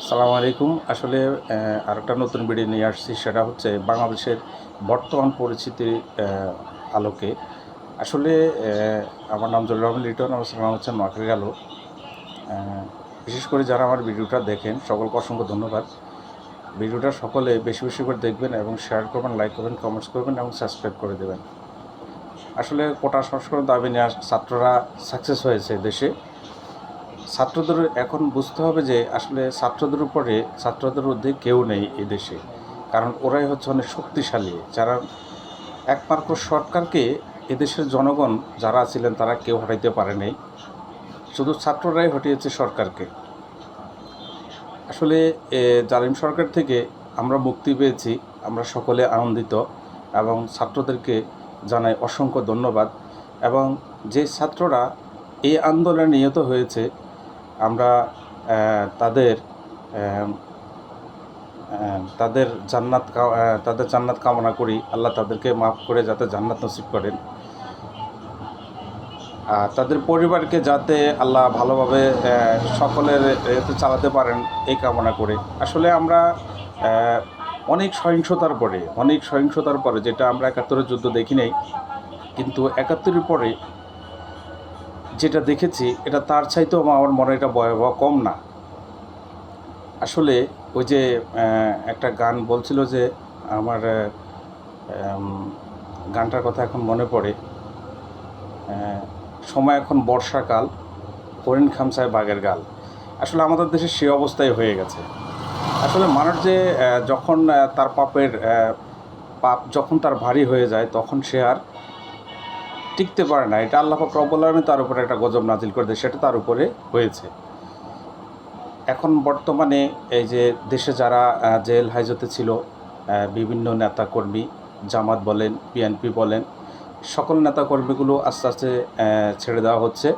সালাম আলাইকুম। আসলে আর একটা নতুন ভিডিও নিয়ে আসছি, সেটা হচ্ছে বাংলাদেশের বর্তমান পরিস্থিতির আলোকে। আসলে আমার নাম জলিল রহমান লিটন, আমার সালাম হচ্ছে নোয়াখালী আলো বিশেষ করে যারা আমার ভিডিওটা দেখেন, সকলকে অসংখ্য ধন্যবাদ। ভিডিওটা সকলে বেশি বেশি করে দেখবেন এবং শেয়ার করবেন লাইক করবেন কমেন্টস করবেন এবং সাবস্ক্রাইব করে দেবেন। আসলে, কোটা সংস্করণ দাবি আস- ছাত্ররা সাকসেস হয়েছে দেশে। ছাত্রদের এখন বুঝতে হবে যে আসলে ছাত্রদের উপরে, ছাত্রদের মধ্যে কেউ নেই এই দেশে। কারণ ওরাই হচ্ছে অনেক শক্তিশালী। যারা একমাত্র সরকারকে এদেশের জনগণ যারা ছিলেন তারা কেউ হটাইতে পারে নাই। শুধু ছাত্ররাই হটিয়েছে সরকারকে। আসলে জালিম সরকার থেকে আমরা মুক্তি পেয়েছি, আমরা সকলে আনন্দিত এবং ছাত্রদেরকে জানাই অসংখ্য ধন্যবাদ। এবং যে ছাত্ররা এই আন্দোলনে নিহত হয়েছে আমরা তাদের তাদের জান্নাত তাদের জান্নাত কামনা করি। আল্লাহ তাদেরকে মাফ করে যাতে জান্নাত নসিব করেন। আর তাদের পরিবারকে যাতে আল্লাহ ভালোভাবে সকলের এতে চালাতে পারেন, এই কামনা করে। আসলে আমরা অনেক সহিংসতার পরে, অনেক সহিংসতার পরে, যেটা আমরা একাত্তরের যুদ্ধ দেখি নাই, কিন্তু একাত্তরের পরে যেটা দেখেছি, এটা তার চাইতেও আমার মনে এটা ভয়াবহ কম না। আসলে ওই যে একটা গান বলছিল যে, আমার গানটার কথা এখন মনে পড়ে সময় এখন বর্ষাকাল হরিণ খামসায় বাঘের গাল। আসলে আমাদের দেশে সে অবস্থায় হয়ে গেছে। আসলে মানুষ যে যখন তার পাপের পাপ যখন তার ভারী হয়ে যায়, তখন সে আর টিকতে পারে না। এটা আল্লাহ রব্বুল তার উপরে একটা গজব নাজিল করে দেয়, সেটা তার উপরে হয়েছে। এখন বর্তমানে এই যে দেশে যারা জেল হাজতে ছিল বিভিন্ন নেতাকর্মী, জামাত বলেন পিএনপি বলেন, সকল নেতাকর্মীগুলো আস্তে আস্তে ছেড়ে দেওয়া হচ্ছে।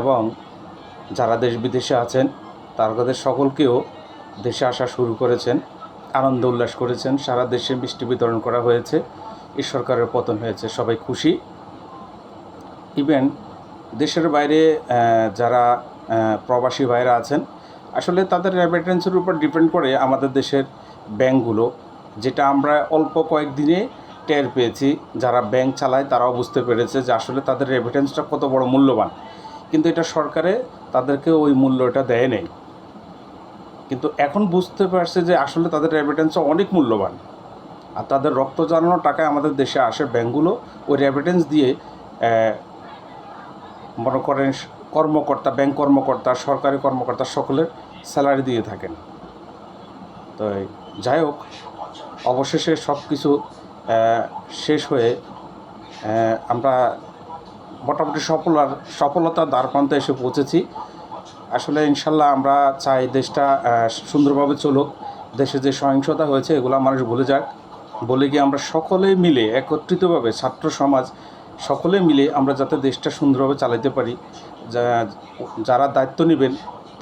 এবং যারা দেশ বিদেশে আছেন তাদের সকলকেও দেশে আসা শুরু করেছেন, আনন্দ উল্লাস করেছেন। সারা দেশে মিষ্টি বিতরণ করা হয়েছে। এই সরকারের পতন হয়েছে, সবাই খুশি। ইভেন দেশের বাইরে যারা প্রবাসী ভাইরা আছেন, আসলে তাদের রেমিটেন্সের উপর ডিপেন্ড করে আমাদের দেশের ব্যাংকগুলো, যেটা আমরা অল্প কয়েকদিনে টের পেয়েছি, যারা ব্যাংক চালায় তারাও বুঝতে পেরেছে যে আসলে তাদের রেমিটেন্সটা কত বড় মূল্যবান। কিন্তু এটা সরকারে তাদেরকে ওই মূল্যটা দেয় নেই। কিন্তু এখন বুঝতে পারছে যে আসলে তাদের রেমিটেন্সটা অনেক মূল্যবান। আর তাদের রক্ত জানানো টাকায় আমাদের দেশে আসে ব্যাংকগুলো। ওই রেমিটেন্স দিয়ে মনে করেন, কর্মকর্তা, ব্যাংক কর্মকর্তা, সরকারি কর্মকর্তা সকলের স্যালারি দিয়ে থাকেন। তো যাই হোক, অবশেষে সব কিছু শেষ হয়ে আমরা মোটামুটি সফলার, সফলতার দ্বারপ্রান্তে এসে পৌঁছেছি। আসলে ইনশাল্লাহ আমরা চাই দেশটা সুন্দরভাবে চলুক। দেশে যে সহিংসতা হয়েছে, এগুলো মানুষ ভুলে যাক। বলে গিয়ে আমরা সকলে মিলে, একত্রিতভাবে ছাত্র সমাজ সকলে মিলে আমরা যাতে দেশটা সুন্দরভাবে চালাতে পারি যারা দায়িত্ব নেবেন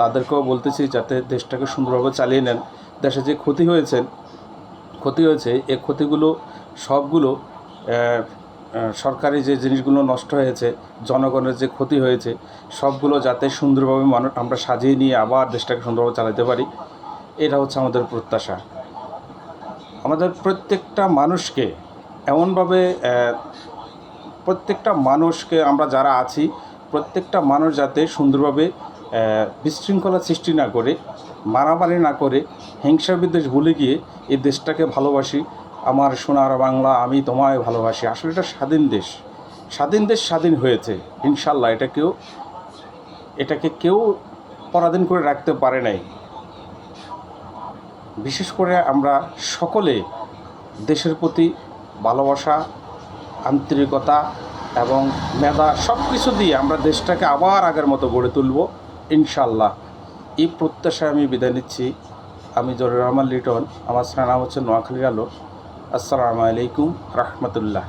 তাদেরকেও বলতেছি যাতে দেশটাকে সুন্দরভাবে চালিয়ে নেন। দেশে যে ক্ষতি হয়েছে ক্ষতি হয়েছে এই ক্ষতিগুলো সবগুলো সরকারি যে জিনিসগুলো নষ্ট হয়েছে, জনগণের যে ক্ষতি হয়েছে, সবগুলো যাতে সুন্দরভাবে মানুষ আমরা সাজিয়ে নিয়ে আবার দেশটাকে সুন্দরভাবে চালাতে পারি, এটা হচ্ছে আমাদের প্রত্যাশা। আমাদের প্রত্যেকটা মানুষকে এমনভাবে প্রত্যেকটা মানুষকে আমরা যারা আছি, প্রত্যেকটা মানুষ যাতে সুন্দরভাবে বিশৃঙ্খলা সৃষ্টি না করে, মারামারি না করে, হিংসা বিদ্বেষ ভুলে গিয়ে এই দেশটাকে ভালোবাসি। আমার সোনার বাংলা আমি তোমায় ভালোবাসি। আসলে এটা স্বাধীন দেশ। স্বাধীন দেশ স্বাধীন হয়েছে, ইনশাল্লাহ। এটা কেউ এটাকে কেউ পরাধীন করে রাখতে পারে নাই। বিশেষ করে আমরা সকলে দেশের প্রতি ভালোবাসা, আন্তরিকতা এবং মেধা সব কিছু দিয়ে আমরা দেশটাকে আবার আগের মতো গড়ে তুলব ইনশাল্লাহ এই প্রত্যাশায় আমি বিদায় নিচ্ছি। আমি জরুর রহমান লিটন, আমার নাম হচ্ছে নোয়াখালী আলো। আসসালামু আলাইকুম, রহমতুল্লাহ।